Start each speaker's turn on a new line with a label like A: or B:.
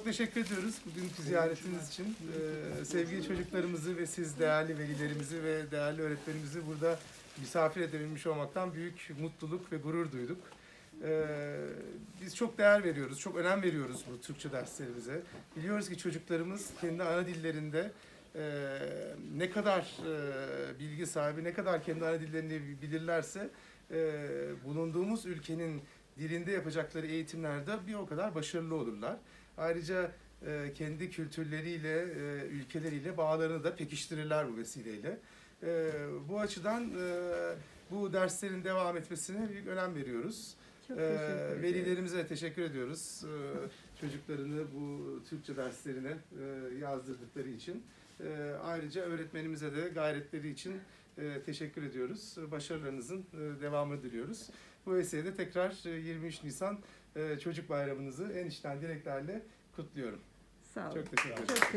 A: Çok teşekkür ediyoruz bugünkü ziyaretiniz için. Ee, sevgili çocuklarımızı ve siz değerli velilerimizi ve değerli öğretmenimizi burada misafir edebilmiş olmaktan büyük mutluluk ve gurur duyduk. Ee, biz çok değer veriyoruz, çok önem veriyoruz bu Türkçe derslerimize. Biliyoruz ki çocuklarımız kendi ana dillerinde e, ne kadar e, bilgi sahibi, ne kadar kendi ana dillerini bilirlerse e, bulunduğumuz ülkenin dilinde yapacakları eğitimlerde bir o kadar başarılı olurlar. Ayrıca e, kendi kültürleriyle, e, ülkeleriyle bağlarını da pekiştirirler bu vesileyle. E, bu açıdan e, bu derslerin devam etmesine büyük önem veriyoruz. E,
B: ederim.
A: velilerimize de teşekkür ediyoruz. E, çocuklarını bu Türkçe derslerine e, yazdırdıkları için. E, ayrıca öğretmenimize de gayretleri için e, teşekkür ediyoruz. Başarılarınızın e, devamını diliyoruz. Bu vesileyle tekrar e, 23 Nisan e, Çocuk Bayramınızı en içten dileklerle kutluyorum.
B: Sağ olun.
A: Çok teşekkür ederim.
B: Çok